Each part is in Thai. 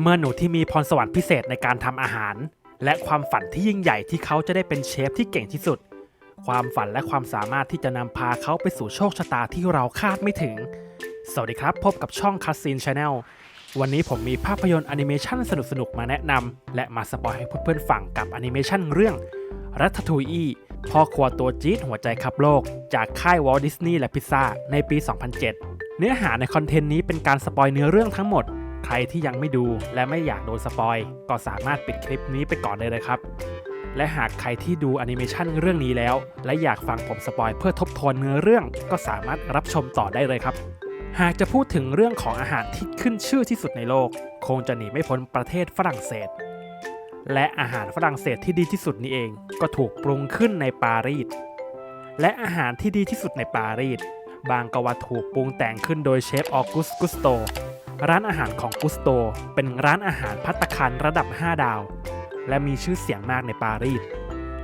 เมื่อหนูที่มีพรสวรรค์พิเศษในการทำอาหาร และความฝันที่ยิ่งใหญ่ที่เขาจะได้เป็นเชฟที่เก่งที่สุด ความฝันและความสามารถที่จะนำพาเขาไปสู่โชคชะตาที่เราคาดไม่ถึง สวัสดีครับ พบกับช่อง c u t s c e n e Channel วันนี้ผมมีภาพยนตร์แอนิเมชันสนุกๆ มาแนะนำและมาสปอยให้เพื่อนๆฟังกับแอนิเมชันเรื่องรัตทูอีพ่อครัวตัวจี๊ดหัวใจขับโลก จากค่ายวอลดิสนีย์และพิซซ่าในปี 2007 เนื้อหาในคอนเทนต์นี้เป็นการสปอยเนื้อเรื่องทั้งหมด ใครที่ยังไม่ดูและไม่อยากโดนสปอยก็สามารถปิดคลิปนี้ไปก่อนเลยครับ และหากใครที่ดูแอนิเมชันเรื่องนี้แล้ว และอยากฟังผมสปอยเพื่อทบทวนเนื้อเรื่องก็สามารถรับชมต่อได้เลยครับหากจะพูดถึงเรื่องของอาหารที่ขึ้นชื่อที่สุดในโลก คงจะหนีไม่พ้นประเทศฝรั่งเศส และอาหารฝรั่งเศสที่ดีที่สุดนี้เอง ก็ถูกปรุงขึ้นในปารีส และอาหารที่ดีที่สุดในปารีส บางก็ว่าถูกปรุงแต่งขึ้นโดยเชฟออกุสกุสโต ร้านอาหารของกุสโต เป็นร้านอาหารพัตตาคารระดับ 5 ดาว และมีชื่อเสียงมากในปารีส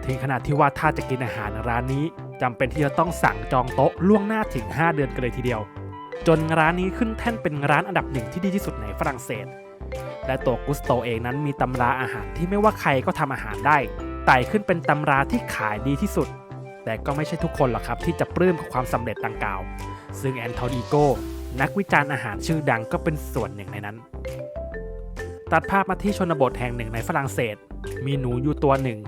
ถึงขนาดที่ว่าถ้าจะกินอาหารร้านนี้จำเป็นที่จะต้องสั่งจองโต๊ะล่วงหน้าถึง 5 เดือนกันเลยทีเดียว จนร้านนี้ขึ้นแท่นเป็นร้านอันดับหนึ่งที่ดีที่สุดในฝรั่งเศส และตัวกุสโตเองนั้นมีตำราอาหารที่ไม่ว่าใครก็ทำอาหารได้ไต่ขึ้นเป็นตำราที่ขายดีที่สุด แต่ก็ไม่ใช่ทุกคนหรอกครับที่จะปลื้มกับความสำเร็จดังกล่าว ซึ่งแอนโทนีโก นักวิจารณ์อาหารชื่อดังก็เป็นส่วนหนึ่งในนั้น ตัดภาพมาที่ชนบทแห่งหนึ่งในฝรั่งเศส มีหนูอยู่ตัวหนึ่ง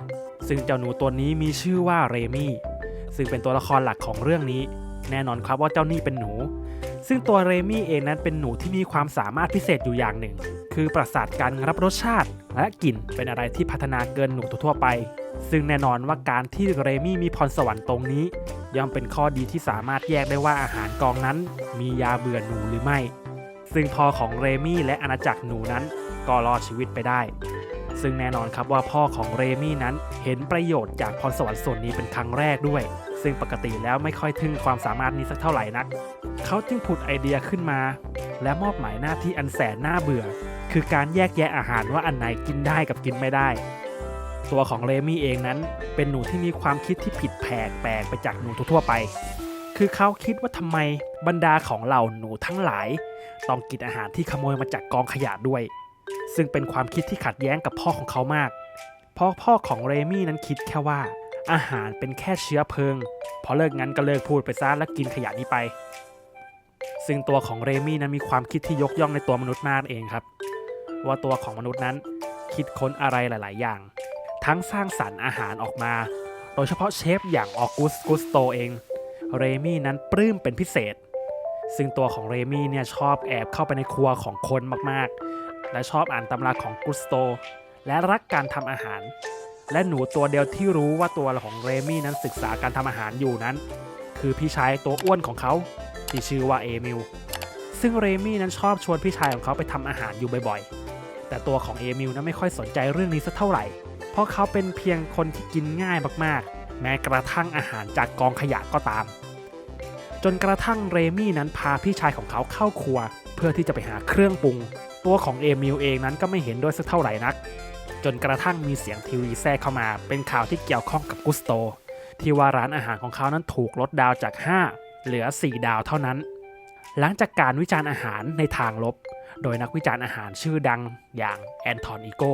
ซึ่งเจ้าหนูตัวนี้มีชื่อว่าเรมี่ซึ่งเป็นตัวละครหลักของเรื่องนี้ แน่นอนครับว่าเจ้านี่เป็นหนู ซึ่งตัวเรมี่เองนั้นเป็นหนูที่มีความสามารถพิเศษอยู่อย่างหนึ่ง คือประสาทการรับรสชาติ และกลิ่นเป็นอะไรที่พัฒนาเกินหนูทั่วไป ซึ่งแน่นอนว่าการที่เรมี่มีพรสวรรค์ตรงนี้ ย่อมเป็นข้อดีที่สามารถแยกได้ว่าอาหารกองนั้น มียาเบื่อหนูหรือไม่ ซึ่งพ่อของเรมี่และอาณาจักรหนูนั้นก็รอดชีวิตไปได้ ซึ่งแน่นอนครับว่าพ่อของเรมี่นั้นเห็นประโยชน์จากพรสวรรค์ส่วนนี้เป็นครั้งแรกด้วย ซึ่งปกติแล้วไม่ค่อยทึ่งความสามารถนี้สักเท่าไหร่นัก เขาจึงผุดไอเดียขึ้นมา และมอบหมายหน้าที่อันแสนน่าเบื่อ คือการแยกแยะอาหารว่าอันไหนกินได้กับกินไม่ได้ ตัวของเรมี่เองนั้น เป็นหนูที่มีความคิดที่ผิดแผกแปลกไปจากหนูทั่วไป คือเขาคิดว่าทำไมบรรดาของเหล่าหนูทั้งหลาย ต้องกินอาหารที่ขโมยมาจากกองขยะด้วย ซึ่งเป็นความคิดที่ขัดแย้งกับพ่อของเขามากเพราะพ่อของเรมี่นั้นคิดแค่ว่า อาหารเป็นแค่เชื้อเพลิง พอเลิกงั้นก็เลิกพูดไปซะแล้วกินขยะนี้ไป ซึ่งตัวของเรมี่นั้นมีความคิดที่ยกย่องในตัวมนุษย์มากเองครับ ว่าตัวของมนุษย์นั้นคิดค้นอะไรหลาย ๆ อย่าง ทั้งสร้างสรรค์อาหารออกมา โดยเฉพาะเชฟอย่างออกุสกุสโตเอง เรมี่นั้นปลื้มเป็นพิเศษ ซึ่งตัวของเรมี่เนี่ยชอบแอบเข้าไปในครัวของคนมาก ๆ และชอบอ่านตำราของกุสโต และรักการทำอาหาร และหนูตัวเดียวที่รู้ว่าตัวของเรมี่นั้นศึกษาการทำอาหารอยู่นั้น คือพี่ชายตัวอ้วนของเขาที่ชื่อว่าเอมิลซึ่งเรมี่นั้นชอบชวนพี่ชายของเขาไปทำอาหารอยู่บ่อยๆ แต่ตัวของเอมิลนั้นไม่ค่อยสนใจเรื่องนี้สักเท่าไหร่ เพราะเขาเป็นเพียงคนที่กินง่ายมากๆ แม้กระทั่งอาหารจากกองขยะก็ตาม จนกระทั่งเรมี่นั้นพาพี่ชายของเขาเข้าครัว เพื่อที่จะไปหาเครื่องปรุง ตัวของเอมิลเองนั้นก็ไม่เห็นด้วยสักเท่าไหร่นัก จนกระทั่งมีเสียงทีวีแทรกเข้ามา เป็นข่าวที่เกี่ยวข้องกับกุสโต ที่ว่าร้านอาหารของเขานั้นถูกลดดาวจาก 5 เหลือ 4 ดาวเท่านั้น หลังจากการวิจารณ์อาหารในทางลบ โดยนักวิจารณ์อาหารชื่อดังอย่างแอนทอนอีโก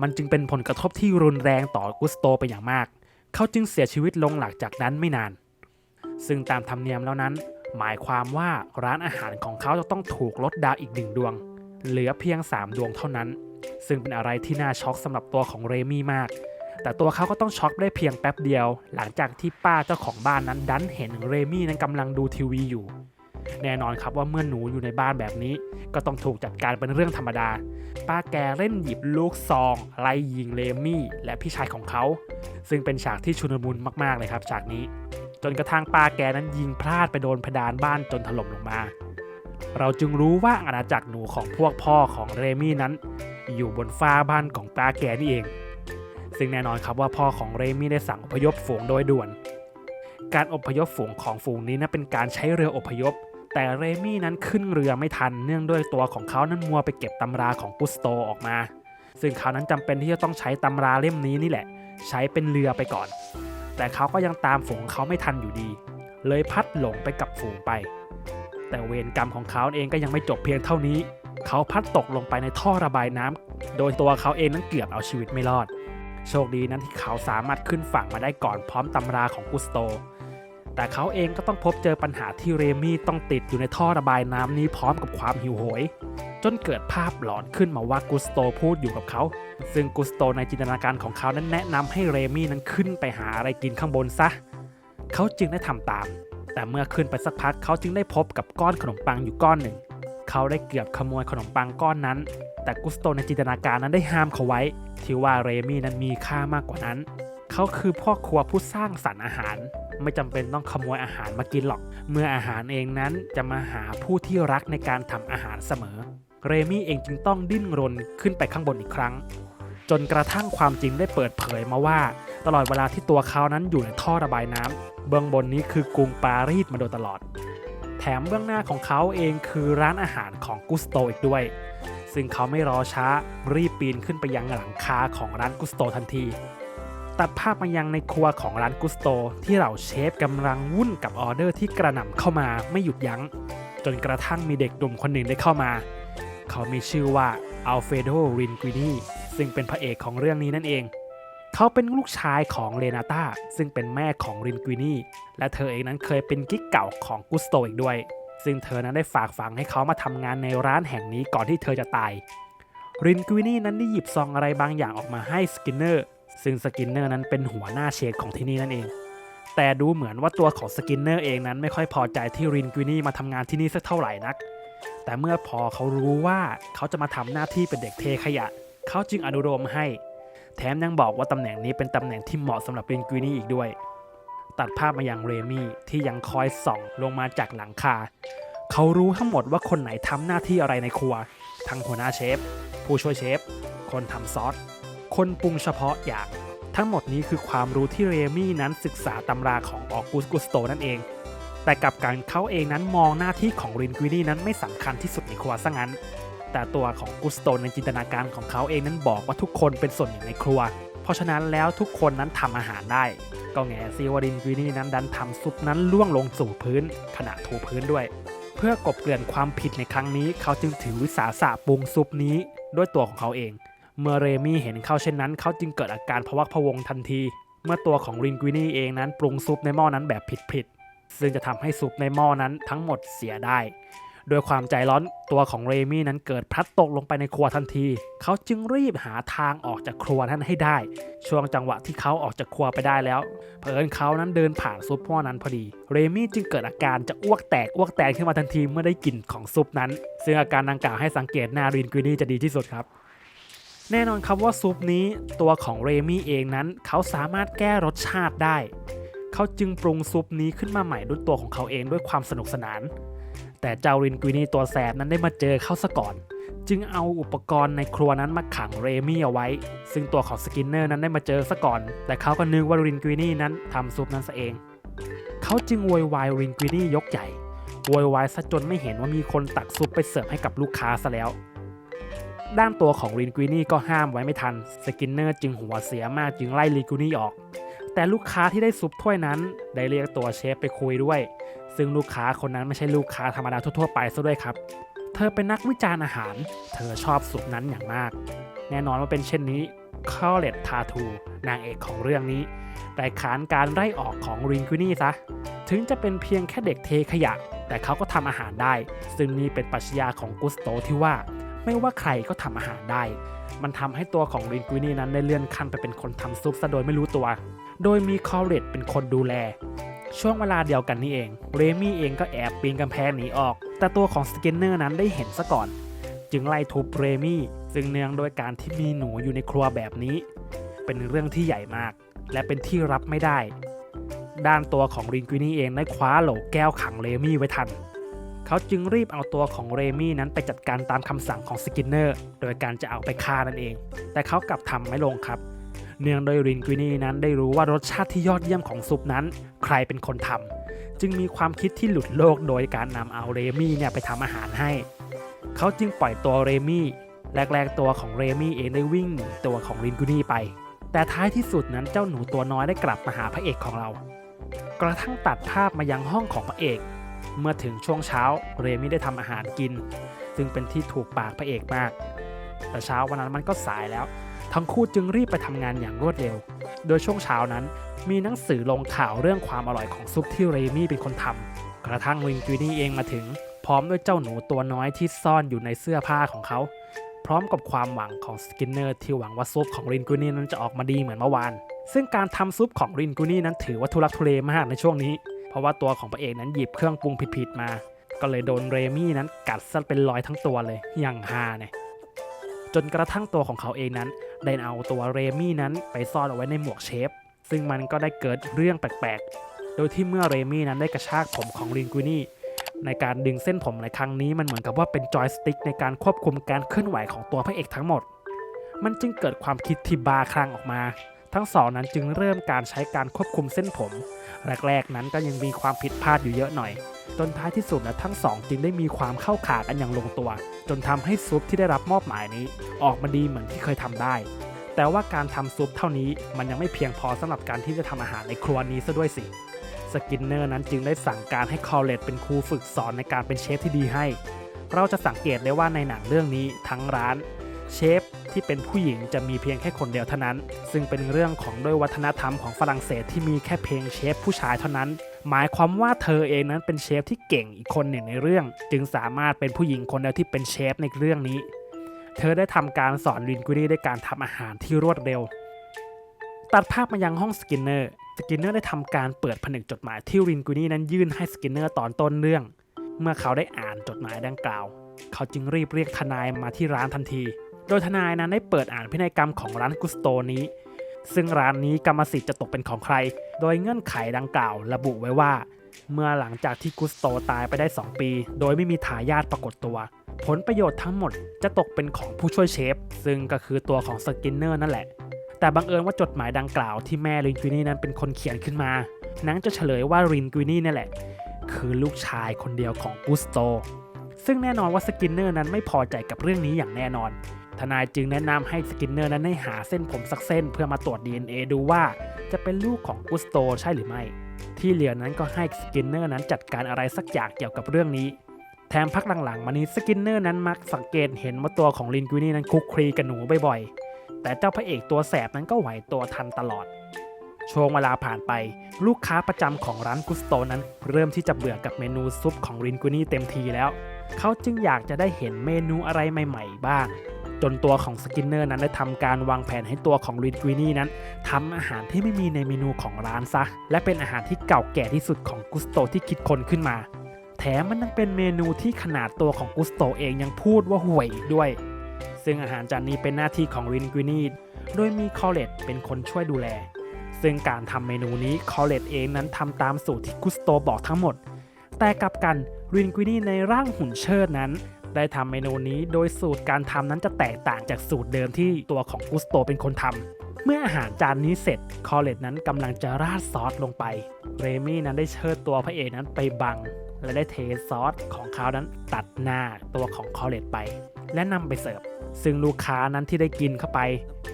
มันจึงเป็นผลกระทบที่รุนแรงต่อกุสโตเป็นอย่างมาก เขาจึงเสียชีวิตลงหลังจากนั้นไม่นาน ซึ่งตามธรรมเนียมแล้วนั้น หมายความว่าร้านอาหารของเขาจะต้องถูกลดดาวอีกหนึ่งดวง เหลือเพียง 3 ดวงเท่านั้น ซึ่งเป็นอะไรที่น่าช็อกสำหรับตัวของเรมี่มาก แต่ตัวเขาก็ต้องช็อกได้เพียงแป๊บเดียว หลังจากที่ป้าเจ้าของบ้านนั้นดันเห็นเรมี่นั้นกำลังดูทีวีอยู่ แน่นอนครับว่าเมื่อหนูอยู่ในบ้านแบบนี้ ก็ต้องถูกจัดการเป็นเรื่องธรรมดา ป้าแกเล่นหยิบลูกซองไล่ยิงเรมี่และพี่ชายของเขา ซึ่งเป็นฉากที่ชุนมุนมากๆเลยครับฉากนี้ จนกระทั่งป้าแกนั้นยิงพลาดไปโดนเพดานบ้านจนถล่มลงมาเราจึงรู้ว่าอาณาจักรหนูของพวกพ่อของเรมี่นั้น อยู่บนฟ้าบ้านของป้าแกนี่เอง ซึ่งแน่นอนครับว่าพ่อของเรมี่ได้สั่งอพยพฝูงโดยด่วน การอพยพฝูงของฝูงนี้นะเป็นการใช้เรืออพยพ แต่เรมี่นั้นขึ้นเรือไม่ทันเนื่องด้วยตัวของเขานั้นมัวไปเก็บตำราของกุสโตออกมา ซึ่งเขานั้นจำเป็นที่จะต้องใช้ตำราเล่มนี้นี่แหละ ใช้เป็นเรือไปก่อน แต่เขาก็ยังตามฝูงของเขาไม่ทันอยู่ดี เลยพัดหลงไปกับฝูงไป แต่เวรกรรมของเขาเองก็ยังไม่จบเพียงเท่านี้ เขาพัดตกลงไปในท่อระบายน้ำโดยตัวเขาเองนั้นเกือบเอาชีวิตไม่รอด โชคดีนั้นที่เขาสามารถขึ้นฝั่งมาได้ก่อนพร้อมตำราของกุสโต แต่เขาเองก็ต้องพบเจอปัญหาที่เรมี่ต้องติดอยู่ในท่อระบายน้ำนี้พร้อมกับความหิวโหย จนเกิดภาพหลอนขึ้นมาว่ากุสโตพูดอยู่กับเขา ซึ่งกุสโตในจินตนาการของเขานั้นแนะนำให้เรมี่นั้นขึ้นไปหาอะไรกินข้างบนซะ เขาจึงได้ทำตาม แต่เมื่อขึ้นไปสักพักเขาจึงได้พบกับก้อนขนมปังอยู่ก้อนหนึ่ง เขาได้เกือบขโมยขนมปังก้อนนั้น แต่กุสโตในจินตนาการนั้นได้ห้ามเขาไว้ ที่ว่าเรมี่นั้นมีค่ามากกว่านั้น เขาคือพ่อครัวผู้สร้างสรรค์อาหาร ไม่จำเป็นต้องขโมยอาหารมากินหรอก เมื่ออาหารเองนั้นจะมาหาผู้ที่รักในการทำอาหารเสมอ เรมี่เองจึงต้องดิ้นรนขึ้นไปข้างบนอีกครั้ง จนกระทั่งความจริงได้เปิดเผยมาว่า ตลอดเวลาที่ตัวเขานั้นอยู่ในท่อระบายน้ำเบื้องบนนี้คือกรุงปารีสมาโดยตลอด แถมเบื้องหน้าของเขาเองคือร้านอาหารของกุสโตอีกด้วย ซึ่งเขาไม่รอช้ารีบปีนขึ้นไปยังหลังคาของร้านกุสโตทันที ตัดภาพมายังในครัวของร้านกุสโตที่เหล่าเชฟกำลังวุ่นกับออเดอร์ที่กระหน่ำเข้ามาไม่หยุดยัง้ง จนกระทั่งมีเด็กหนุ่มคนหนึ่งได้เข้ามา เขามีชื่อว่าอัลเฟโดรินก i นีซึ่งเป็นพระเอกของเรื่องนี้นั่นเอง เขาเป็นลูกชายของเลนาตาซึ่งเป็นแม่ของรินก i นีและเธอเองนั้นเคยเป็นกิ๊กเก่าของกุสโตอีกด้วย ซึ่งเธอนั้นได้ฝากฝังให้เขามาทำงานในร้านแห่งนี้ก่อนที่เธอจะตาย รินก i นีนั้นได้หยิบซองอะไรบางอย่างออกมาให้สกินเนอร์ซึ่งสกินเนอร์นั้นเป็นหัวหน้าเชฟของที่นี่นั่นเอง แต่ดูเหมือนว่าตัวของสกินเนอร์เองนั้นไม่ค่อยพอใจที่รินก i นีมาทำงานที่นี่สักเท่าไหร่นัก แต่เมื่อพอเขารู้ว่าเขาจะมาทำหน้าที่เป็นเด็กเทขยะ เขาจึงอนุโลมให้ แถมยังบอกว่าตำแหน่งนี้เป็นตำแหน่งที่เหมาะสำหรับรินก i นีอีกด้วย ตัดภาพมายังเรมี่ที่ยังคอยส่องลงมาจากหลังคา เขารู้ทั้งหมดว่าคนไหนทำหน้าที่อะไรในครัว ทั้งหัวหน้าเชฟ ผู้ช่วยเชฟ คนทำซอส คนปรุงเฉพาะอย่าง ทั้งหมดนี้คือความรู้ที่เรมี่นั้นศึกษาตำราของออกุสกุสโตนั่นเอง แต่กับการเขาเองนั้นมองหน้าที่ของรินก i นีนั้นไม่สำคัญที่สุดในครัวซะงั้น แต่ตัวของกุสโตในจินตนาการของเขาเองนั้นบอกว่าทุกคนเป็นส่วนหนึ่งในครัว เพราะฉะนั้นแล้วทุกคนนั้นทำอาหารได้ ก็แง่ซีวารินก i นีนั้นดันทำซุปนั้นล่วงลงสู่พื้นขณะถูพื้นด้วย เพื่อกบเกลื่อนความผิดในครั้งนี้ เขาจึงถือวิสาสะปรุงซุปนี้ด้วยตัวของเขาเอง เมื่อเรมี่เห็นเขาเช่นนั้น เขาจึงเกิดอาการพะวักพะวงทันที เมื่อตัวของรินก i นีเองนั้นปรุงซุปในหม้อนั้นแบบผิดๆซึ่งจะทำให้ซุปในหม้อนั้นทั้งหมดเสียได้ โดยความใจร้อนตัวของเรมี่นั้นเกิดพลัดตกลงไปในครัวทันที เขาจึงรีบหาทางออกจากครัวนั้นให้ได้ ช่วงจังหวะที่เขาออกจากครัวไปได้แล้ว เผอิญเขานั้นเดินผ่านซุปหม้อนั้นพอดี เรมี่จึงเกิดอาการจะอ้วกแตกอ้วกแตกขึ้นมาทันทีเมื่อได้กลิ่นของซุปนั้น ซึ่งอาการดังกล่าวให้สังเกตหน้ารินก i นีจะดีที่สุดครับแน่นอนครับว่าซุปนี้ตัวของเรมี่เองนั้น เขาสามารถแก้รสชาติได้ เขาจึงปรุงซุปนี้ขึ้นมาใหม่ด้วยตัวของเขาเองด้วยความสนุกสนาน แต่เจ้ารินก i นีตัวแสบนั้นได้มาเจอเขาซะก่อน จึงเอาอุปกรณ์ในครัวนั้นมาขังเรมี่เอาไว้ ซึ่งตัวของสกินเนอร์นั้นได้มาเจอซะก่อน แต่เขาก็นึกว่ารินก i นีนั้นทำซุปนั้นซะเอง เขาจึงโวยวายรินก i นียกใหญ่โวยวายซะจนไม่เห็นว่ามีคนตักซุปไปเสิร์ฟให้กับลูกค้าซะแล้ว ด้านตัวของรินก i นีก็ห้ามไว้ไม่ทัน สกินเนอร์จึงหัวเสียมากจึงไล่รินก i นีออก แต่ลูกค้าที่ได้ซุปถ้วยนั้นได้เรียกตัวเชฟไปคุยด้วย ซึ่งลูกค้าคนนั้นไม่ใช่ลูกค้าธรรมดาทั่วๆไปซะด้วยครับ เธอเป็นนักวิจารณ์อาหาร เธอชอบซุปนั้นอย่างมาก แน่นอนว่าเป็นเช่นนี้คอเลตทาทูนางเอกของเรื่องนี้ แต่ขานการไล่ออกของรินก i นีซะ ถึงจะเป็นเพียงแค่เด็กเทขยะ แต่เขาก็ทำอาหารได้ ซึ่งนี่เป็นปรัชญาของกุสโตที่ว่า ไม่ว่าใครก็ทำอาหารได้ มันทำให้ตัวของรินก i นีนั้นได้เลื่อนขั้นไปเป็นคนทำซุปซะโดยไม่รู้ตัว โดยมีคอเลตเป็นคนดูแล ช่วงเวลาเดียวกันนี่เอง เรมี่เองก็แอบปีนกำแพงหนีออก แต่ตัวของสกินเนอร์นั้นได้เห็นซะก่อน จึงไล่ทุบเรมี่ซึ่งเนื่องโดยการที่มีหนูอยู่ในครัวแบบนี้ เป็นเรื่องที่ใหญ่มาก และเป็นที่รับไม่ได้ ด้านตัวของรินก i นีเองได้คว้าโหลแก้วขังเรมี่ไว้ทัน เขาจึงรีบเอาตัวของเรมี่นั้นไปจัดการตามคำสั่งของสกินเนอร์โดยการจะเอาไปฆ่านั่นเอง แต่เขากลับทำไม่ลงครับ เนื่องโดยรินก i นีนั้นได้รู้ว่ารสชาติที่ยอดเยี่ยมของซุปนั้น ใครเป็นคนทำจึงมีความคิดที่หลุดโลกโดยการนำเอาเรมี่เนี่ยไปทำอาหารให้ เขาจึงปล่อยตัวเรมี่แรกๆตัวของเรมี่เองได้วิ่งหนีตัวของรินกุนีไป แต่ท้ายที่สุดนั้นเจ้าหนูตัวน้อยได้กลับมาหาพระเอกของเรา กระทั่งตัดภาพมายังห้องของพระเอก เมื่อถึงช่วงเช้าเรมี่ได้ทำอาหารกิน ซึ่งเป็นที่ถูกปากพระเอกมาก แต่เช้าวันนั้นมันก็สายแล้ว ทั้งคู่จึงรีบไปทำงานอย่างรวดเร็ว โดยช่วงเช้านั้น มีหนังสือลงข่าวเรื่องความอร่อยของซุปที่เรมี่เป็นคนทำกระทั่งลิงกินี่เองมาถึง พร้อมด้วยเจ้าหนูตัวน้อยที่ซ่อนอยู่ในเสื้อผ้าของเขา พร้อมกับความหวังของสกินเนอร์ที่หวังว่าซุปของรินกูนี่นั้นจะออกมาดีเหมือนเมื่อวาน ซึ่งการทำซุปของรินกูนี่นั้นถือว่าทุลักทุเลมากในช่วงนี้ เพราะว่าตัวของพระเอกนั้นหยิบเครื่องปรุงผิดๆมา ก็เลยโดนเรมี่นั้นกัดซะเป็นรอยทั้งตัวเลย อย่างฮาเนี่ยจนกระทั่งตัวของเขาเองนั้น ได้เอาตัวเรมี่นั้นไปซ่อนเอาไว้ในหมวกเชฟ ซึ่งมันก็ได้เกิดเรื่องแปลกๆ โดยที่เมื่อเรมี่นั้นได้กระชากผมของลินกุนี่ในการดึงเส้นผมในครั้งนี้มันเหมือนกับว่าเป็นจอยสติ๊กในการควบคุมการเคลื่อนไหวของตัวพระเอกทั้งหมด มันจึงเกิดความคิดที่บาคลั่งออกมา ทั้งสองนั้นจึงเริ่มการใช้การควบคุมเส้นผม แรกๆนั้นก็ยังมีความผิดพลาดอยู่เยอะหน่อย จนท้ายที่สุดแล้วทั้งสองจึงได้มีความเข้าขากันอย่างลงตัว จนทำให้ซุปที่ได้รับมอบหมายนี้ ออกมาดีเหมือนที่เคยทำได้ แต่ว่าการทำซุปเท่านี้มันยังไม่เพียงพอสำหรับการที่จะทำอาหารในครัวนี้ซะด้วยสิสกินเนอร์นั้นจึงได้สั่งการให้คอลเลตเป็นครูฝึกสอนในการเป็นเชฟที่ดีให้ เราจะสังเกตได้ว่าในหนังเรื่องนี้ทั้งร้าน เชฟที่เป็นผู้หญิงจะมีเพียงแค่คนเดียวเท่านั้น ซึ่งเป็นเรื่องของด้วยวัฒนธรรมของฝรั่งเศสที่มีแค่เพียงเชฟผู้ชายเท่านั้น หมายความว่าเธอเองนั้นเป็นเชฟที่เก่งอีกคนหนึ่งในเรื่อง จึงสามารถเป็นผู้หญิงคนเดียวที่เป็นเชฟในเรื่องนี้ เธอได้ทำการสอนลินกุนี่ด้วยการทำอาหารที่รวดเร็ว ตัดภาพมายังห้องสกินเนอร์สกินเนอร์ได้ทำการเปิดผนึกจดหมายที่รินกุนี่นั้นยื่นให้สกินเนอร์ตอนต้นเรื่อง เมื่อเขาได้อ่านจดหมายดังกล่าว เขาจึงรีบเรียกทนายมาที่ร้านทันที ดยทนายนั้นได้เปิดอ่านพินัยกรรมของร้านกุสโตนี้ ซึ่งร้านนี้กรรมสิทธิ์จะตกเป็นของใคร โดยเงื่อนไขดังกล่าวระบุไว้ว่า เมื่อหลังจากที่กุสโตตายไปได้ 2 ปี โดยไม่มีทายาทปรากฏตัว ผลประโยชน์ทั้งหมดจะตกเป็นของผู้ช่วยเชฟ ซึ่งก็คือตัวของสกินเนอร์นั่นแหละแต่บังเอิญว่าจดหมายดังกล่าวที่แม่รินกวินี่นั้นเป็นคนเขียนขึ้นมานังจะเฉลยว่ารินกวินี่นี่แหละ คือลูกชายคนเดียวของกุสโต ซึ่งแน่นอนว่าสกินเนอร์นั้นไม่พอใจกับเรื่องนี้อย่างแน่นอน ทนายจึงแนะนำให้สกินเนอร์นั้นให้หาเส้นผมสักเส้นเพื่อมาตรวจ DNA ดูว่าจะเป็นลูกของกุสโตใช่หรือไม่ ที่เหลือนั้นก็ให้สกินเนอร์นั้นจัดการอะไรสักอย่างเกี่ยวกับเรื่องนี้ แถมพักหลังๆ มานี้สกินเนอร์นั้นมักสังเกตเห็นว่าตัวของลินกุนี่นั้นคุกคลีกับหนูบ่อยๆ แต่เจ้าพระเอกตัวแสบนั้นก็ไหวตัวทันตลอด ช่วงเวลาผ่านไป ลูกค้าประจำของร้านกุสโตนั้น เริ่มที่จะเบื่อกับเมนูซุปของรินกุนี่เต็มทีแล้ว เขาจึงอยากจะได้เห็นเมนูอะไรใหม่ ๆ บ้าง จนตัวของสกินเนอร์นั้นได้ทำการวางแผนให้ตัวของรินกุนี่นั้นทำอาหารที่ไม่มีในเมนูของร้านซะ และเป็นอาหารที่เก่าแก่ที่สุดของกุสโตที่คิดค้นขึ้นมา แถมมันยังเป็นเมนูที่ขนาดตัวของกุสโตเองยังพูดว่าห่วยอีกด้วย ซึ่งอาหารจานนี้เป็นหน้าที่ของรินกุนี่โดยมีคอเลตเป็นคนช่วยดูแล ซึ่งการทำเมนูนี้คอเลตเองนั้นทำตามสูตรที่กุสโตบอกทั้งหมด แต่กลับกันรินกุนี่ในร่างหุ่นเชิดนั้น ได้ทำเมนูนี้ โดยสูตรการทำนั้นจะแตกต่างจากสูตรเดิมที่ตัวของกุสโตเป็นคนทำเมื่ออาหารจานนี้เสร็จคอเลตนั้นกำลังจะราดซอสลงไป เรมี่นั้นได้เชิดตัวพระเอกนั้นไปบัง และได้เทซอสของเขานั้นตัดหน้าตัวของคอเลตไป และนำไปเสิร์ฟซึ่งลูกค้านั้นที่ได้กินเข้าไป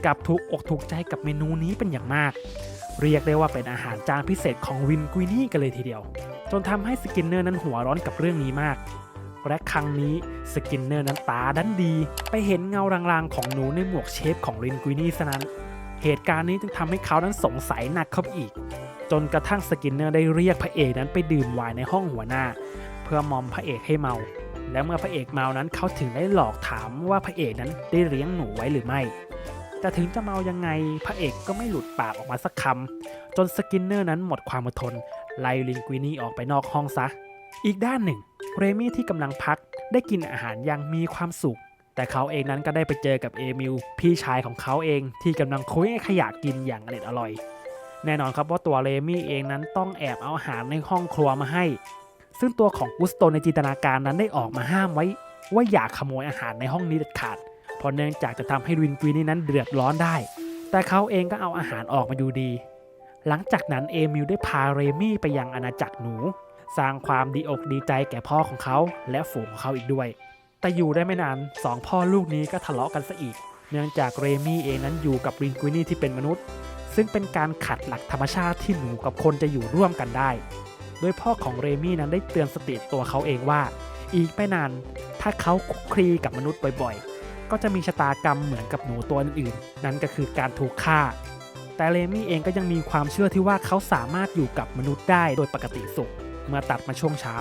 กับถูกอกถูกใจกับเมนูนี้เป็นอย่างมาก เรียกได้ว่าเป็นอาหารจานพิเศษของวินกุยนี่กันเลยทีเดียว จนทำให้สกินเนอร์นั้นหัวร้อนกับเรื่องนี้มาก และครั้งนี้สกินเนอร์นั้นตาดันดี ไปเห็นเงารางๆ ของหนูในหมวกเชฟของรินกุยนี่ซะนั้น เหตุการณ์นี้จึงทำให้เขานั้นสงสัยหนักเข้าไปอีก จนกระทั่งสกินเนอร์ได้เรียกพระเอกนั้นไปดื่มไวน์ในห้องหัวหน้า เพื่อมอมพระเอกให้เมา และเมื่อพระเอกเมานั้นเขาถึงได้หลอกถามว่าพระเอกนั้นได้เลี้ยงหนูไว้หรือไม่แต่ถึงจะเมายังไงพระเอกก็ไม่หลุดปากออกมาสักคำ จนสกินเนอร์นั้นหมดความอดทน ไล่ลินกุินี่ออกไปนอกห้องซะ อีกด้านหนึ่ง เรมี่ที่กำลังพักได้กินอาหารอย่างมีความสุข แต่เขาเองนั้นก็ได้ไปเจอกับเอมิลพี่ชายของเขาเองที่กำลังคุยให้ขยะกินอย่างอร่อยอร่อย แน่นอนครับว่าตัวเรมี่เองนั้นต้องแอบเอาอาหารในห้องครัวมาให้ ซึ่งตัวของกุสโตในจินตนาการนั้นได้ออกมาห้ามไว้ ว่าอย่าขโมยอาหารในห้องนี้เด็ดขาดเพราะเนื่องจากจะทำให้รินกวีนี่นั้นเดือดร้อนได้ แต่เขาเองก็เอาอาหารออกมาอยู่ดี หลังจากนั้นเอมิลได้พาเรมี่ไปยังอาณาจักรหนู สร้างความดีอกดีใจแก่พ่อของเขา และฝูงของเขาอีกด้วย แต่อยู่ได้ไม่นานสองพ่อลูกนี้ก็ทะเลาะกันซะอีก เนื่องจากเรมี่เองนั้นอยู่กับรินกวีนี่ที่เป็นมนุษย์ ซึ่งเป็นการขัดหลักธรรมชาติที่หนูกับคนจะอยู่ร่วมกันได้ โดยพ่อของเรมี่นั้นได้เตือนสติตัวเขาเองว่า อีกไม่นาน ถ้าเขาคุกคลีกับมนุษย์บ่อยๆ ก็จะมีชะตากรรมเหมือนกับหนูตัวอื่นๆ นั่นก็คือการถูกฆ่าแต่เรมี่เองก็ยังมีความเชื่อที่ว่าเขาสามารถอยู่กับมนุษย์ได้โดยปกติสุข เมื่อตัดมาช่วงเช้า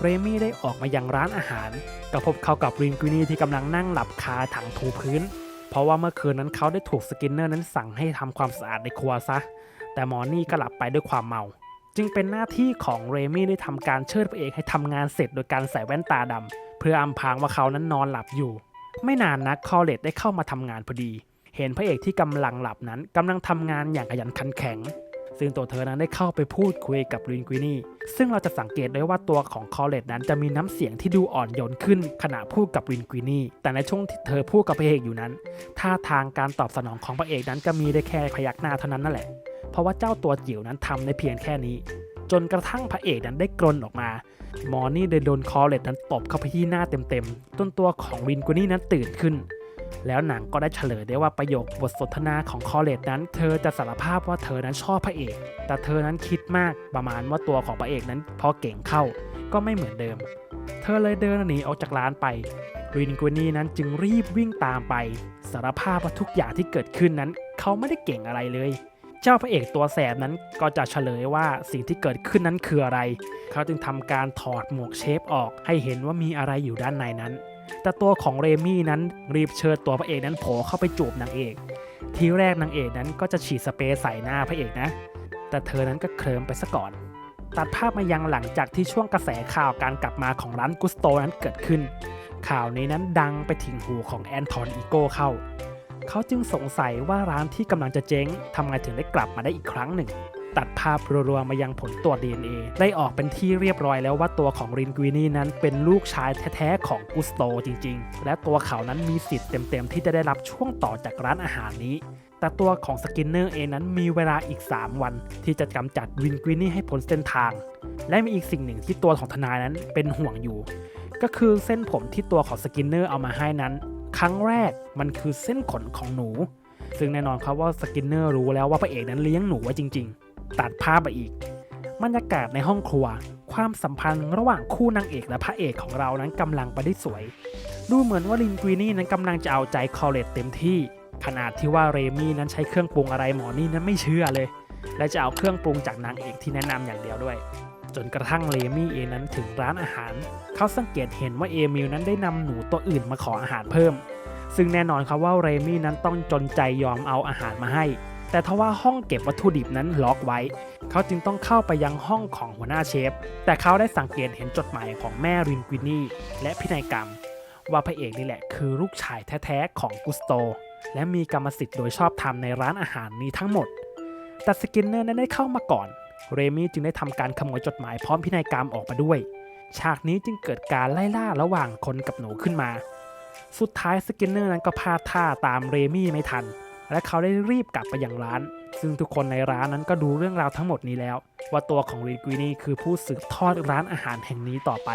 เรมี่ได้ออกมายังร้านอาหารก็พบเขากับรินกวินีที่กำลังนั่งหลับคาถังถูพื้น เพราะว่าเมื่อคืนนั้นเขาได้ถูกสกินเนอร์นั้นสั่งให้ทำความสะอาดในครัวซะ แต่หมอนี่ก็หลับไปด้วยความเมา จึงเป็นหน้าที่ของเรมี่ได้ทำการเชิดพระเอกให้ทำงานเสร็จโดยการใส่แว่นตาดำเพื่ออำพรางว่าเขานั้นนอนหลับอยู่ ไม่นานนักคอเลตได้เข้ามาทำงานพอดี เห็นพระเอกที่กำลังหลับนั้นกำลังทำงานอย่างขยันขันแข็ง ซึ่งตัวเธอนั้นได้เข้าไปพูดคุยกับลินกวินี่ซึ่งเราจะสังเกตได้ว่าตัวของคอเลตนั้นจะมีน้ำเสียงที่ดูอ่อนโยนขึ้นขณะพูดกับลินกวินี่แต่ในช่วงที่เธอพูดกับพระเอกอยู่นั้นท่าทางการตอบสนองของพระเอกนั้นก็มีได้แค่พยักหน้าเท่านั้นนั่นแหละ เพราะว่าเจ้าตัวจิ๋วนั้นทำได้เพียงแค่นี้ จนกระทั่งพระเอกนั้นได้กรนออกมา มอนี่ได้โดนคอเลตนั้นตบเข้าไปที่หน้าเต็มๆต้นตัวของรินกวินี่นั้นตื่นขึ้น แล้วหนังก็ได้เฉลยได้ว่าประโยคบทสนทนาของคอเลตนั้น เธอจะสารภาพว่าเธอนั้นชอบพระเอก แต่เธอนั้นคิดมากประมาณว่าตัวของพระเอกนั้น พอเก่งเข้าก็ไม่เหมือนเดิม เธอเลยเดินหนีออกจากร้านไปรินกวนี่นั้นจึงรีบวิ่งตามไป สารภาพว่าทุกอย่างที่เกิดขึ้นนั้น เขาไม่ได้เก่งอะไรเลย เจ้าพระเอกตัวแสบนั้นก็จะเฉลยว่าสิ่งที่เกิดขึ้นนั้นคืออะไร เขาจึงทำการถอดหมวกเชฟออกให้เห็นว่ามีอะไรอยู่ด้านในนั้น แต่ตัวของเรมี่นั้นรีบเชิญตัวพระเอกนั้นโผล่เข้าไปจูบนางเอก ทีแรกนางเอกนั้นก็จะฉีดสเปรย์ใส่หน้าพระเอกนะ แต่เธอนั้นก็เคลิ้มไปซะก่อน ตัดภาพมายังหลังจากที่ช่วงกระแสข่าวการกลับมาของร้านกุสโตนั้นเกิดขึ้น ข่าวนี้นั้นดังไปถึงหูของแอนทอนอีโก้เข้า เขาจึงสงสัยว่าร้านที่กำลังจะเจ๊งทำไงถึงได้กลับมาได้อีกครั้งหนึ่ง ตัดภาพรัวๆมายังผลตรวจ DNA ได้ออกเป็นที่เรียบร้อยแล้วว่าตัวของรินกวินี่นั้นเป็นลูกชายแท้ๆของกุสโตจริง ๆ และตัวเขานั้นมีสิทธิ์เต็มๆที่จะได้รับช่วงต่อจากร้านอาหารนี้แต่ตัวของสกินเนอร์เองนั้นมีเวลาอีก 3 วัน ที่จะกำจัดวินกวินี่ให้พ้นเส้นทาง และมีอีกสิ่งหนึ่งที่ตัวของทนายนั้นเป็นห่วงอยู่ ก็คือเส้นผมที่ตัวของสกินเนอร์เอามาให้นั้น ครั้งแรกมันคือเส้นขนของหนู ซึ่งแน่นอนครับว่าสกินเนอร์รู้แล้วว่าพระเอกนั้นเลี้ยงหนูไว้จริง ๆ ตัดภาพไปอีกบรรยากาศในห้องครัว ความสัมพันธ์ระหว่างคู่นางเอกและพระเอกของเรานั้นกำลังไปได้สวย ดูเหมือนว่าลินกวีนี่นั้นกำลังจะเอาใจคอเลตเต็มที่ ขนาดที่ว่าเรมี่นั้นใช้เครื่องปรุงอะไรหมอนี่นั้นไม่เชื่อเลย และจะเอาเครื่องปรุงจากนางเอกที่แนะนำอย่างเดียวด้วย จนกระทั่งเรมี่เองนั้นถึงร้านอาหาร เขาสังเกตเห็นว่าเอมิลนั้นได้นำหนูตัวอื่นมาขออาหารเพิ่ม ซึ่งแน่นอนครับว่าเรมี่นั้นต้องจนใจยอมเอาอาหารมาให้ แต่ทว่าห้องเก็บวัตถุดิบนั้นล็อกไว้ เขาจึงต้องเข้าไปยังห้องของหัวหน้าเชฟ แต่เขาได้สังเกตเห็นจดหมายของแม่รินกวินี่และพินัยกรรม ว่าพระเอกนี่แหละคือลูกชายแท้ๆของกุสโต และมีกรรมสิทธิ์โดยชอบธรรมในร้านอาหารนี้ทั้งหมด แต่สกินเนอร์นั้นได้เข้ามาก่อน เรมี่จึงได้ทำการขโมยจดหมายพร้อมพินัยกรรมออกมาด้วย ฉากนี้จึงเกิดการไล่ล่าระหว่างคนกับหนูขึ้นมา สุดท้ายสกินเนอร์นั้นก็พลาดท่าตามเรมี่ไม่ทัน และเขาได้รีบกลับไปยังร้าน ซึ่งทุกคนในร้านนั้นก็ดูเรื่องราวทั้งหมดนี้แล้ว ว่าตัวของรีกวินีคือผู้สืบทอดร้านอาหารแห่งนี้ต่อไป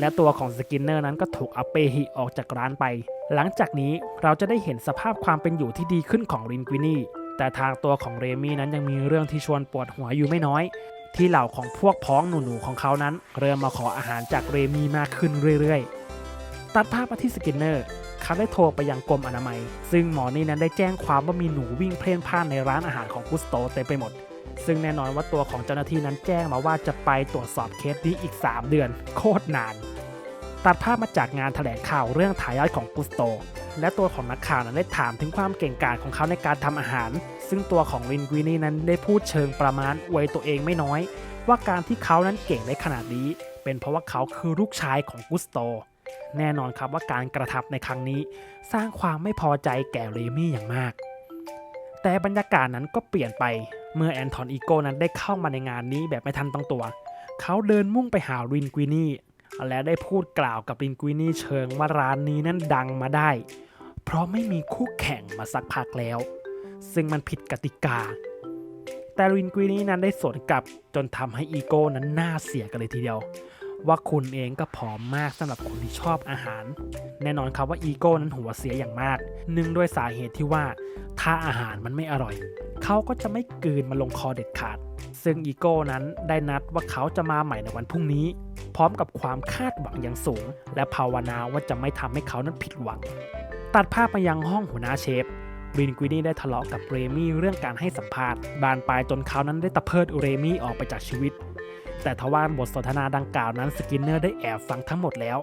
และตัวของสกินเนอร์นั้นก็ถูกอัปเปหิออกจากร้านไป หลังจากนี้เราจะได้เห็นสภาพความเป็นอยู่ที่ดีขึ้นของรินกวินีแต่ทางตัวของเรมี่นั้นยังมีเรื่องที่ชวนปวดหัวอยู่ไม่น้อย ที่เหล่าของพวกพ้องหนูๆของเขานั้น เริ่มมาขออาหารจากเรมี่มากขึ้นเรื่อยๆ ตัดภาพมาที่สกินเนอร์ เขาได้โทรไปยังกรมอนามัย ซึ่งหมอนี่นั้นได้แจ้งความว่ามีหนูวิ่งเพล่นพ่านในร้านอาหารของกุสโตเต็มไปหมด ซึ่งแน่นอนว่าตัวของเจ้าหน้าที่นั้นแจ้งมาว่าจะไปตรวจสอบเคสนี้อีก 3 เดือน โคตรนาน ตัดภาพมาจากงานแถลงข่าวเรื่องทายาทของกุสโต และตัวของนักข่าวนั้นได้ถามถึงความเก่งกาจของเขาในการทำอาหาร ซึ่งตัวของลินกวินี่นั้นได้พูดเชิงประมาณอวยตัวเองไม่น้อย ว่าการที่เขานั้นเก่งได้ขนาดนี้ เป็นเพราะว่าเขาคือลูกชายของกุสโต แน่นอนครับว่าการกระทำในครั้งนี้ สร้างความไม่พอใจแก่เรมี่อย่างมาก แต่บรรยากาศนั้นก็เปลี่ยนไปเมื่อแอนทอนอีโก้นั้นได้เข้ามาในงานนี้แบบไม่ทันตั้งตัว เขาเดินมุ่งไปหารินกวินี่และได้พูดกล่าวกับรินกวินี่เชิงว่าร้านนี้นั้นดังมาได้ เพราะไม่มีคู่แข่งมาสักพักแล้ว ซึ่งมันผิดกติกา แต่รินกวินี่นั้นได้สวนกลับจนทำให้อีโก้นั้นน่าเสียกันเลยทีเดียว ว่าคุณเองก็ผอมมากสำหรับคนที่ชอบอาหาร แน่นอนครับว่าอีโก้นั้นหัวเสียอย่างมากเนื่องด้วยสาเหตุที่ว่า ถ้าอาหารมันไม่อร่อย เขาก็จะไม่กืนมาลงคอเด็ดขาด ซึ่งอีโก้นั้นได้นัดว่าเขาจะมาใหม่ในวันพรุ่งนี้ พร้อมกับความคาดหวังอย่างสูง และภาวนาว่าจะไม่ทำให้เขานั้นผิดหวัง ตัดภาพมายังห้องหัวหน้าเชฟรินกวินี่ได้ทะเลาะกับเรมี่เรื่องการให้สัมภาษณ์บานปลายจนเขานั้นได้ตะเพิดเรมี่ออกไปจากชีวิต แต่ทว่าบทสนทนาดังกล่าวนั้นสกินเนอร์ได้แอบฟังทั้งหมดแล้ว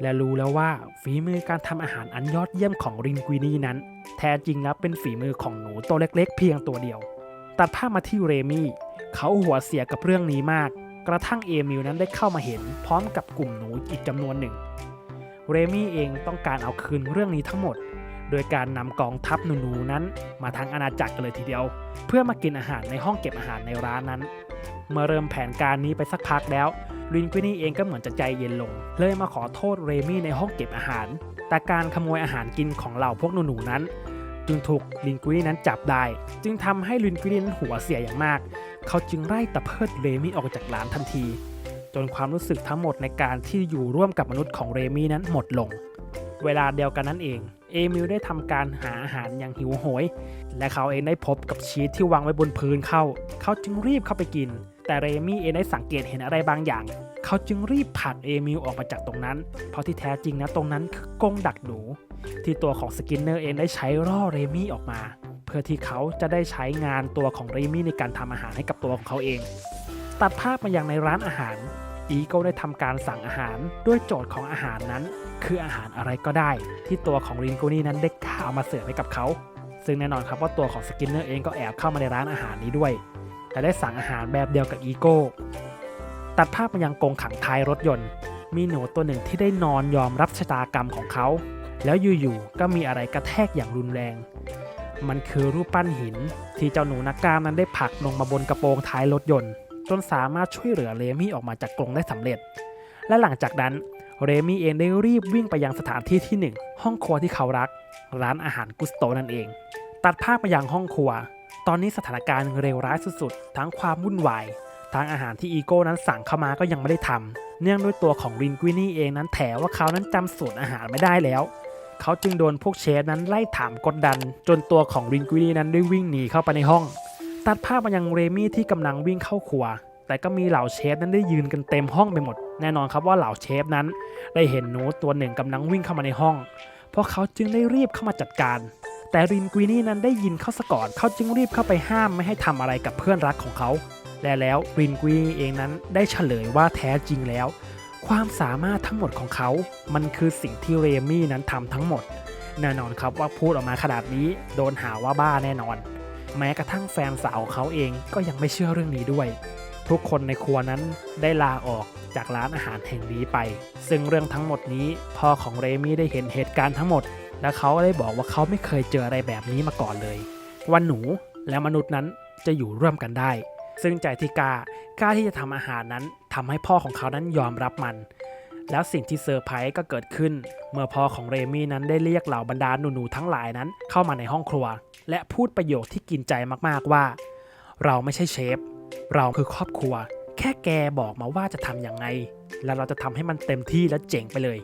และรู้แล้วว่าฝีมือการทำอาหารอันยอดเยี่ยมของรินกวินี่นั้น แท้จริงแล้วเป็นฝีมือของหนูตัวเล็ก ๆ เพียงตัวเดียว ตัดภาพมาที่เรมี่เขาหัวเสียกับเรื่องนี้มาก กระทั่งเอมิลนั้นได้เข้ามาเห็น พร้อมกับกลุ่มหนูอีกจำนวนหนึ่ง เรมี่เองต้องการเอาคืนเรื่องนี้ทั้งหมดโดยการนำกองทัพหนูๆนั้น มาทางอาณาจักรกันเลยทีเดียว เพื่อมากินอาหารในห้องเก็บอาหารในร้านนั้น เมื่อเริ่มแผนการนี้ไปสักพักแล้วลินกวินี่เองก็เหมือนจะใจเย็นลง เลยมาขอโทษเรมี่ในห้องเก็บอาหาร แต่การขโมยอาหารกินของเหล่าพวกหนูๆนั้น จึงถูกลินกวินี่นั้นจับได้ จึงทำให้ลินกวินี่นั้นหัวเสียอย่างมาก เขาจึงไล่ตะเพิดเรมี่ออกจากร้านทันที จนความรู้สึกทั้งหมดในการที่อยู่ร่วมกับมนุษย์ของเรมี่นั้นหมดลง เวลาเดียวกันนั่นเอง เอมิลได้ทำการหาอาหารอย่างหิวโหย และเขาเองได้พบกับชีสที่วางไว้บนพื้นเข้า เขาจึงรีบเข้าไปกิน แต่เรมี่เองได้สังเกตเห็นอะไรบางอย่าง เขาจึงรีบผลักเอมิลออกมาจากตรงนั้น เพราะที่แท้จริงนะตรงนั้นคือกงดักหนู ที่ตัวของสกินเนอร์เองได้ใช้ล่อเรมี่ออกมา เพื่อที่เขาจะได้ใช้งานตัวของเรมี่ในการทำอาหารให้กับตัวของเขาเอง ตัดภาพมาอยังในร้านอาหารอีโก้ได้ทำการสั่งอาหารด้วยโจทย์ของอาหารนั้น คืออาหารอะไรก็ได้ ที่ตัวของรินโกนี่นั้นได้กล้าเอามาเสิร์ฟให้กับเขา ซึ่งแน่นอนครับว่าตัวของสกินเนอร์เองก็แอบเข้ามาในร้านอาหารนี้ด้วยและได้สั่งอาหารแบบเดียวกับอีโก้ตัดภาพมายังกรงขังท้ายรถยนต์ มีหนูตัวหนึ่งที่ได้นอนยอมรับชะตากรรมของเขา แล้วอยู่ๆก็มีอะไรกระแทกอย่างรุนแรง มันคือรูปปั้นหิน ที่เจ้าหนูนักกล้ามนั้นได้ผลักลงมาบนกระโปรงท้ายรถยนต์จนสามารถช่วยเหลือเรมี่ออกมาจากกรงได้สำเร็จ และหลังจากนั้น เรมี่เองได้รีบวิ่งไปยังสถานที่ที่ 1 ห้องครัวที่เขารัก ร้านอาหารกุสโตนั่นเอง ตัดภาพไปยังห้องครัว ตอนนี้สถานการณ์เลวร้ายสุดๆ ทั้งความวุ่นวายทั้งอาหารที่อีโก้นั้นสั่งเข้ามาก็ยังไม่ได้ทำเนื่องด้วยตัวของรินกวินี่เองนั้นแถว่าเขานั้นจำสูตรอาหารไม่ได้แล้ว เขาจึงโดนพวกเชฟนั้นไล่ถามกดดัน จนตัวของรินกวินี่นั้นได้วิ่งหนีเข้าไปในห้อง ตัดภาพมายังเรมี่ที่กำลังวิ่งเข้าครัว แต่ก็มีเหล่าเชฟนั้นได้ยืนกันเต็มห้องไปหมด แน่นอนครับว่าเหล่าเชฟนั้น ได้เห็นหนูตัวหนึ่งกำลังวิ่งเข้ามาในห้องเพราะเขาจึงได้รีบเข้ามาจัดการ แต่รินกวินี่นั้นได้ยินเขาซะก่อนเขาจึงรีบเข้าไปห้ามไม่ให้ทำอะไรกับเพื่อนรักของเขาและแล้วรินกวินี่เองนั้นได้เฉลยว่าแท้จริงแล้ว ความสามารถทั้งหมดของเขา มันคือสิ่งที่เรมี่นั้นทำทั้งหมด แน่นอนครับว่าพูดออกมาขนาดนี้โดนหาว่าบ้าแน่นอน แม้กระทั่งแฟนสาวของเขาเองก็ยังไม่เชื่อเรื่องนี้ด้วย ทุกคนในครัวนั้นได้ลาออกจากร้านอาหารแห่งนี้ไป ซึ่งเรื่องทั้งหมดนี้พ่อของเรมี่ได้เห็นเหตุการณ์ทั้งหมด และเขาได้บอกว่าเขาไม่เคยเจออะไรแบบนี้มาก่อนเลยว่าหนูและมนุษย์นั้นจะอยู่ร่วมกันได้ ซึ่งใจที่กากล้าที่จะทำอาหารนั้นทำให้พ่อของเขานั้นยอมรับมัน แล้วสิ่งที่เซอร์ไพรส์ก็เกิดขึ้น เมื่อพ่อของเรมี่นั้นได้เรียกเหล่าบรรดาหนูๆทั้งหลายนั้นเข้ามาในห้องครัว และพูดประโยคที่กินใจมากๆว่า เราไม่ใช่เชฟ เราคือครอบครัว แค่แกบอกมาว่าจะทำอย่างไง แล้วเราจะทำให้มันเต็มที่และเจ๋งไปเลย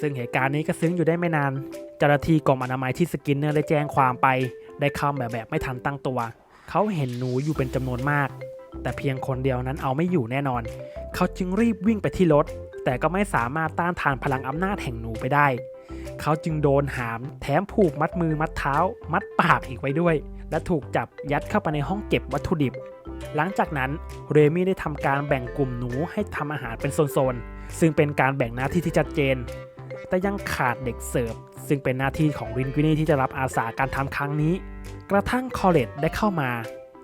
ซึ่งเหตุการณ์นี้ก็ซึ้งอยู่ได้ไม่นาน เจ้าหน้าที่กรมอนามัยที่สกินเนอร์ได้แจ้งความไป ได้เข้าแบบแบบไม่ทันตั้งตัว เขาเห็นหนูอยู่เป็นจำนวนมาก แต่เพียงคนเดียวนั้นเอาไม่อยู่แน่นอน เขาจึงรีบวิ่งไปที่รถ แต่ก็ไม่สามารถต้านทานพลังอำนาจแห่งหนูไปได้ เขาจึงโดนหาม แถมผูกมัดมือมัดเท้า มัดปากอีกไว้ด้วย และถูกจับยัดเข้าไปในห้องเก็บวัตถุดิบ หลังจากนั้นเรมี่ได้ทำการแบ่งกลุ่มหนูให้ทำอาหารเป็นโซนๆ ซึ่งเป็นการแบ่งหน้าที่ที่ชัดเจน แต่ยังขาดเด็กเสิร์ฟ ซึ่งเป็นหน้าที่ของรินกินี่ที่จะรับอาสาการทำครั้งนี้ กระทั่งคอเลตได้เข้ามา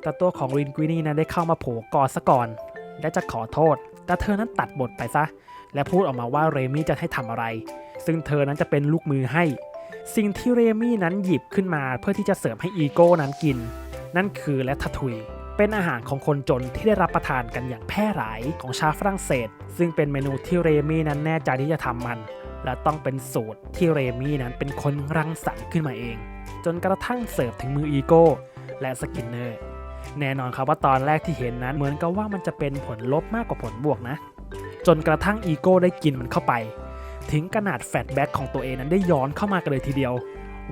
แต่ตัวของรินกินี่นั้นได้เข้ามาโผล่กอดซะก่อน และจะขอโทษ แต่เธอนั้นตัดบทไปซะ และพูดออกมาว่าเรมี่จะให้ทำอะไร ซึ่งเธอนั้นจะเป็นลูกมือให้ สิ่งที่เรมี่นั้นหยิบขึ้นมาเพื่อที่จะเสร์ฟให้อีโก้นั้นกิน นั่นคือและทาทุย เป็นอาหารของคนจนที่ได้รับประทานกันอย่างแพร่หลายของชาวฝรั่งเศส ซึ่งเป็นเมนูที่เรมี่นั้นแน่ใจที่จะทำมัน และต้องเป็นสูตรที่เรมี่นั้นเป็นคนรังสรรค์ขึ้นมาเอง จนกระทั่งเสิร์ฟถึงมืออีโก้และสกินเนอร์แน่นอนครับว่าตอนแรกที่เห็นนั้นเหมือนกับว่ามันจะเป็นผลลบมากกว่าผลบวกนะ จนกระทั่งอีโก้ได้กินมันเข้าไป ถึงขนาดแฟตแบ็กของตัวเองนั้นได้ย้อนเข้ามากันเลยทีเดียว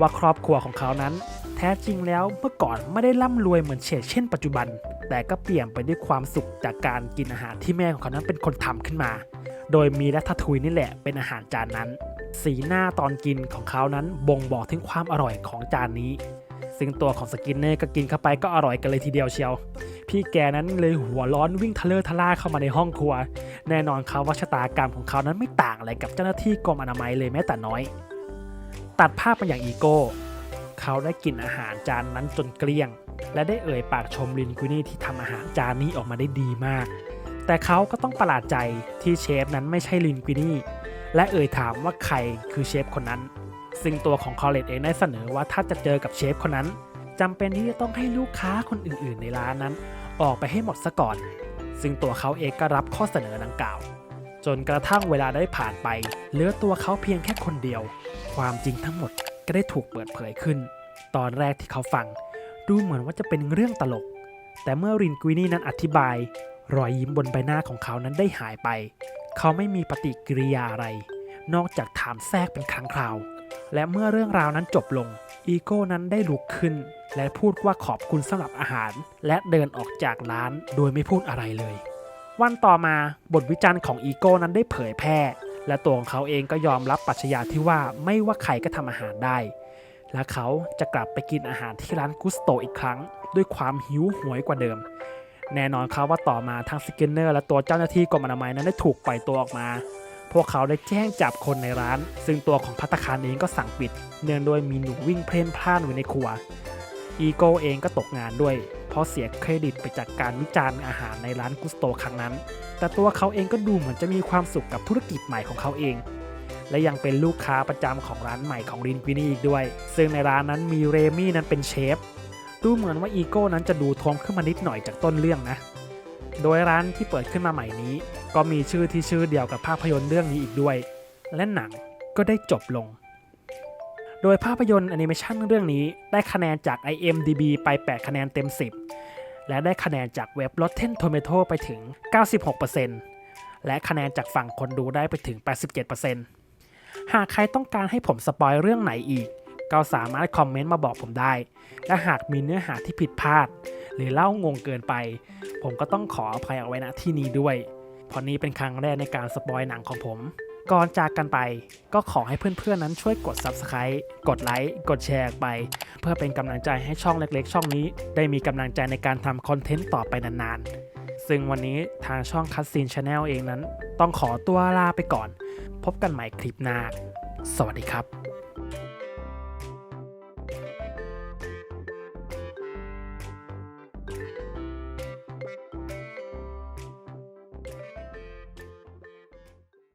ว่าครอบครัวของเขานั้น แท้จริงแล้วเมื่อก่อนไม่ได้ร่ำรวยเหมือนเฉดเช่นปัจจุบัน แต่ก็เปลี่ยนไปด้วยความสุขจากการกินอาหารที่แม่ของเขานั้นเป็นคนทำขึ้นมา โดยมีรัททุยนี่แหละเป็นอาหารจานนั้น สีหน้าตอนกินของเขานั้นบ่งบอกถึงความอร่อยของจานนี้ ซึ่งตัวของสกินเน่ก็กินเข้าไปก็อร่อยกันเลยทีเดียวเชียว พี่แกนั้นเลยหัวร้อนวิ่งทะเลทะล่าเข้ามาในห้องครัว แน่นอนเขาว่าชะตากรรมของเขานั้นไม่ต่างอะไรกับเจ้าหน้าที่กรมอนามัยเลยแม้แต่น้อย ตัดภาพมาอย่างอีโก้ เขาได้กินอาหารจานนั้นจนเกลี้ยง และได้เอ่ยปากชมลินกุนี่ที่ทำอาหารจานนี้ออกมาได้ดีมาก แต่เขาก็ต้องประหลาดใจที่เชฟนั้นไม่ใช่ลินกุนี่และเอ่ยถามว่าใครคือเชฟคนนั้น ซึ่งตัวของคอลเลตเองได้เสนอว่าถ้าจะเจอกับเชฟคนนั้นจำเป็นที่จะต้องให้ลูกค้าคนอื่นๆ ในร้านนั้น ออกไปให้หมดซะก่อน ซึ่งตัวเขาเองก็รับข้อเสนอดังกล่าว จนกระทั่งเวลาได้ผ่านไป เหลือตัวเขาเพียงแค่คนเดียว ความจริงทั้งหมดก็ได้ถูกเปิดเผยขึ้น ตอนแรกที่เขาฟัง ดูเหมือนว่าจะเป็นเรื่องตลก แต่เมื่อรินกุยนี่นั้นอธิบาย รอยยิ้มบนใบหน้าของเขานั้นได้หายไป เขาไม่มีปฏิกิริยาอะไร นอกจากถามแทรกเป็นครั้งคราว และเมื่อเรื่องราวนั้นจบลง อีโก้นั้นได้ลุกขึ้น และพูดว่าขอบคุณสำหรับอาหาร และเดินออกจากร้านโดยไม่พูดอะไรเลย วันต่อมาบทวิจารณ์ของอีโก้นั้นได้เผยแพร่ และตัวของเขาเองก็ยอมรับปรัชญาที่ว่าไม่ว่าใครก็ทำอาหารได้ และเขาจะกลับไปกินอาหารที่ร้านกุสโตอีกครั้ง ด้วยความหิวโหวยกว่าเดิมแน่นอนครับว่าต่อมาทั้งสกินเนอร์และตัวเจ้าหน้าที่กรมอนามัยนั้นได้ถูกปล่อยตัวออกมา พวกเขาได้แจ้งจับคนในร้าน ซึ่งตัวของพัตตคารเองก็สั่งปิด เนื่องด้วยมีหนูวิ่งเพล่นพล่านอยู่ในครัว อีโก้เองก็ตกงานด้วย เพราะเสียเครดิตไปจากการวิจารณ์อาหารในร้านกุสโตครั้งนั้น แต่ตัวเขาเองก็ดูเหมือนจะมีความสุขกับธุรกิจใหม่ของเขาเอง และยังเป็นลูกค้าประจำของร้านใหม่ของรินกวินี่อีกด้วย ซึ่งในร้านนั้นมีเรมี่นั้นเป็นเชฟ ดูเหมือนว่าอีโก้นั้นจะดูทวมขึ้นมานิดหน่อยจากต้นเรื่องนะ โดยร้านที่เปิดขึ้นมาใหม่นี้ ก็มีชื่อที่ชื่อเดียวกับภาพยนตร์เรื่องนี้อีกด้วย และหนังก็ได้จบลง โดยภาพยนตร์แอนิเมชันเรื่องนี้ได้คะแนนจาก IMDB ไป 8 คะแนนเต็ม 10 และได้คะแนนจากเว็บ Rotten Tomato ไปถึง 96%และคะแนนจากฝั่งคนดูได้ไปถึง 87%หากใครต้องการให้ผมสปอยเรื่องไหนอีก ก็สามารถคอมเมนต์มาบอกผมได้ และหากมีเนื้อหาที่ผิดพลาด หรือเล่างงเกินไป ผมก็ต้องขออภัยเอาไว้ณที่นี้ด้วยเพราะนี้เป็นครั้งแรกในการสปอยหนังของผม ก่อนจากกันไป ก็ขอให้เพื่อนๆนั้นช่วยกด Subscribe กดไลค์กดแชร์ไป เพื่อเป็นกำลังใจให้ช่องเล็กๆ ช่องนี้ ได้มีกำลังใจในการทำคอนเทนต์ต่อไปนานๆซึ่งวันนี้ทางช่อง c u t s c e n e Channel เองนั้น ต้องขอตัวลาไปก่อน พบกันใหม่คลิปหน้า สวัสดีครับ